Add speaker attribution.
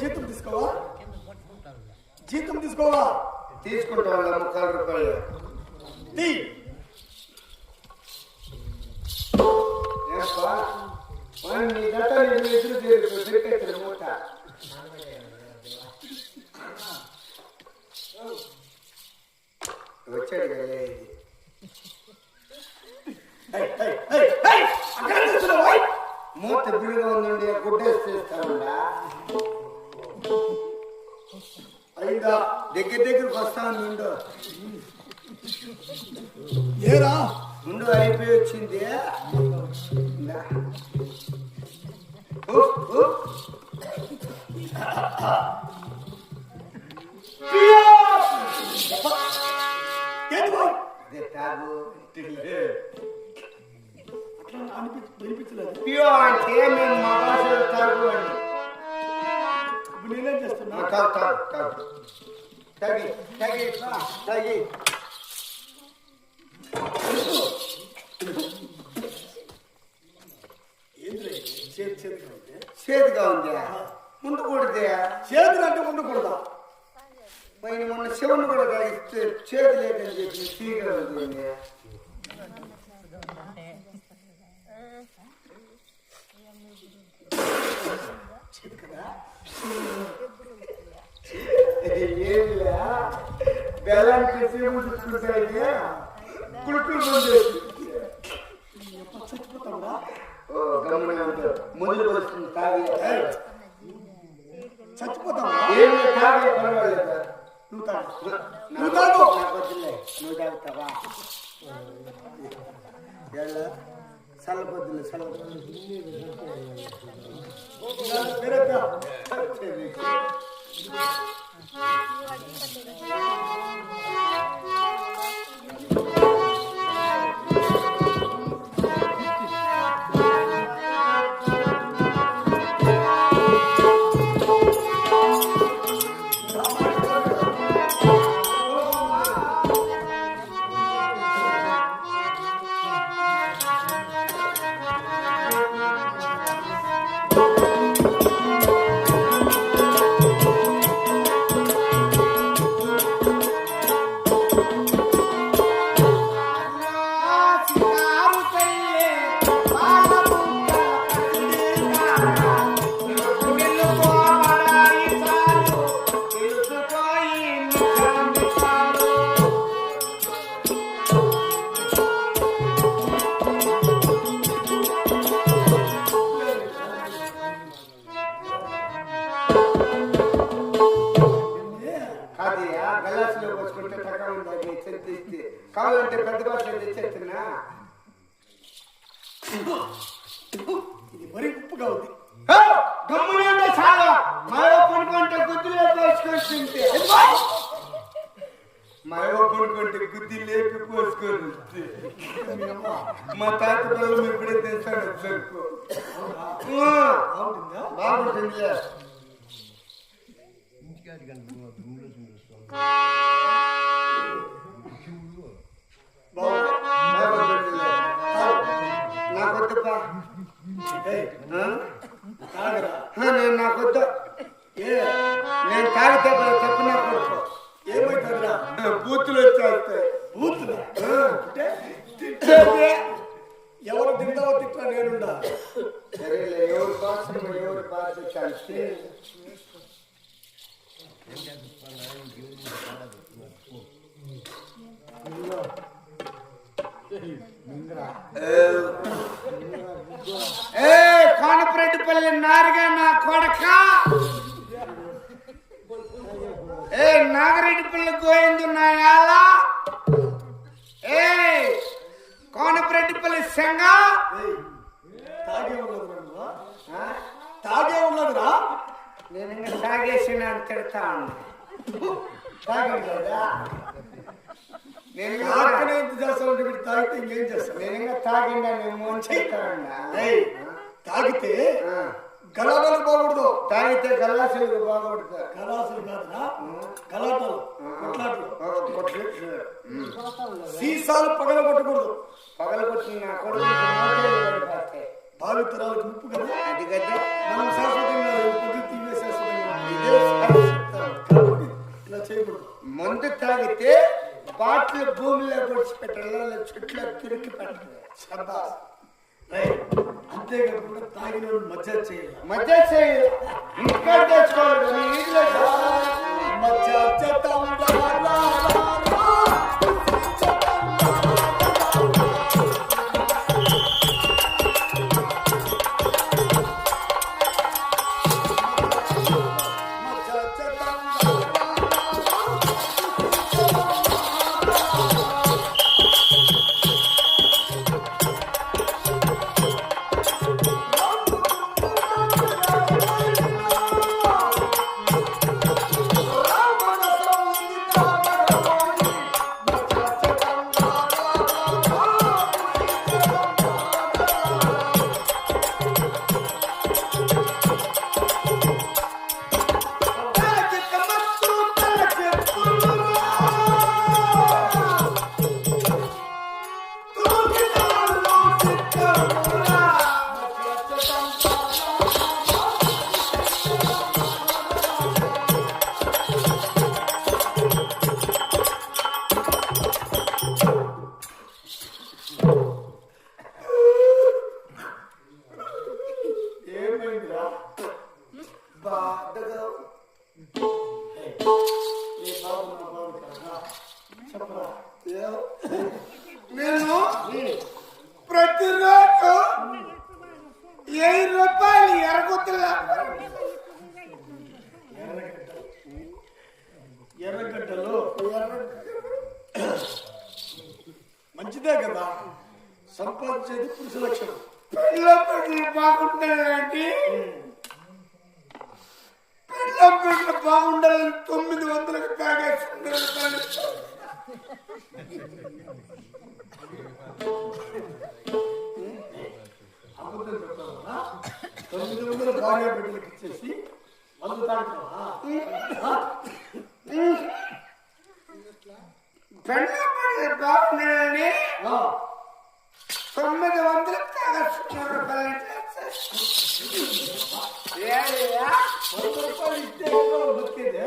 Speaker 1: జీతం తీసుకోవా జీతం
Speaker 2: తీసుకుంటా వాళ్ళ ముక్కలు రూపాయలు
Speaker 1: తీ
Speaker 2: నేను ఎదురు దొరికెత్తిన మూట వచ్చాడు కదా. మూత ఉందండి గుడ్డేసి చేస్తావుండా
Speaker 1: అయిందా
Speaker 2: దగ్గర దగ్గరకు వస్తాను ఉండు
Speaker 1: ఏరా?
Speaker 2: ముందు అయిపోయి వచ్చింది. ఇందా. ఊ, ఊ.
Speaker 1: ఏంటి బాయ్
Speaker 2: ఇదే తాగు
Speaker 1: అట్లా అనిపించ వినిపించలేదు
Speaker 2: పియో అంటే మేము మా భాషలో తాగు అని
Speaker 1: ఇప్పుడు నేనేం చేస్తున్నా
Speaker 2: ఆ, తాగు తాగు తాగు తాగి తాగి రా, తాగి
Speaker 1: ఏంద్రా ఇది? చేతి చేతిగా ఉంది
Speaker 2: చేతిగా ఉంది ముందు కొడితే?
Speaker 1: చేతులు అంటే ఉండకూడదా
Speaker 2: పైన మొన్న శివుని కూడా తాగిస్తే చేతి లేదని చెప్పి తీగా ఉంది.
Speaker 1: చేతి కదా
Speaker 2: ఏమిలా బెల్లానికి శివుడు చుట్టుకుంటే కుడుకులు ముందు ముందు వస్తుంది తాగి
Speaker 1: ఏయ్, చచ్చిపోతావురా
Speaker 2: ఏమి తాగే పర్వాలేదు
Speaker 1: నువ్వు తాగు.
Speaker 2: నువ్వు
Speaker 1: తాగు.
Speaker 2: నాకు వద్దులే నువ్వు తాగుతావా? చల్లబద్దులే చల్లబద్దులు గలాసులో పోసుకుంటే టకా ఉంది చెత్తిస్తే కావాలంటే పెద్ద బాటలో తెచ్చేస్తున్నా
Speaker 1: ఇది మరీ ఉప్పుగా ఉంది.
Speaker 2: గమ్మున చాలా. మాయో పడుకుంటే గుద్దులో పోసుకొని తింటే మాయో పడుకుంటే గుద్ది లేపి పోసుకొని. మా తాత పిల్లలు ఇప్పుడే తెస్తాడు
Speaker 1: బాగుంటుందా?
Speaker 2: బాగుంటుంది
Speaker 1: బాగుంది
Speaker 2: నాకొద్దుపా
Speaker 1: ఏయ్, తాగరా
Speaker 2: నేను నాకొద్దు
Speaker 1: ఏ
Speaker 2: నేను తాగితే చెప్పినా కొడుకు
Speaker 1: ఏమైతుందిరా
Speaker 2: బూతులు వచ్చేస్తాయి
Speaker 1: బూతులు
Speaker 2: ఆ.
Speaker 1: అంటే తిట్టేది ఎవరు తింటావో తిట్టా నేనుండా
Speaker 2: సరేలే ఎవరి కోసం ఎవరి బాధ్యత అంటే ఏ కానపరెడ్డిపల్లి నారుగా నా కొడక ఏ నాగరెడ్డిపల్లి గోయింది నాయాల ఏ కోనపరెడ్డిపల్లి సంగ
Speaker 1: ఏయ్, తాగే ఉన్నదిరా నువ్వు తాగే ఉన్నదిరా
Speaker 2: నేను ఇంకా తాగేసి నేను తిడతా ఉన్నా తాగాను కదా నేను
Speaker 1: ఆకలి ఎంత వీడు తాగితే ఇంకేం చేస్తావు
Speaker 2: నేను ఇంకా తాగిండా నేను ముంచేస్తాను
Speaker 1: ఏయ్, తాగితే గలాటలు బాగుండదు.
Speaker 2: తాగితే కళాశాలకు బాగుపడతా
Speaker 1: గలాసులు కాదురా? గలాటలు కొట్లాటలు. సీసాలు పగల కొట్టకూడదు
Speaker 2: పగల కొట్టిన నా కొడుకు
Speaker 1: భావితరాలకు
Speaker 2: మందు తాగితే బాటిల్ భూమిలో పొడిచిపెట్టాలి చెట్లు తిరిగి పెట్టాలి.
Speaker 1: అంతేకాకుండా తాగిన మధ్య చేయాలి?
Speaker 2: మధ్య చేయి ఇంకా తెచ్చుకోవాలి మీ నేను ప్రతిరోజు వెయ్యి రూపాయలు ఎరగొత్తులా
Speaker 1: ఎర్రగడ్డలు? మంచిదే కదా. సంపాదించేది పురుష లక్షణం.
Speaker 2: పిల్ల పిల్లలు బాగుండాలంటే? పిల్ల బాగుండాలని తొమ్మిది వందలకు
Speaker 1: చెప్తావా తొమ్మిది వందల భార్య బిడ్డలకు ఇచ్చేసి మందు తాగుతావా
Speaker 2: తొమ్మిది
Speaker 1: రూపాయలు ఇస్తే బతికేదే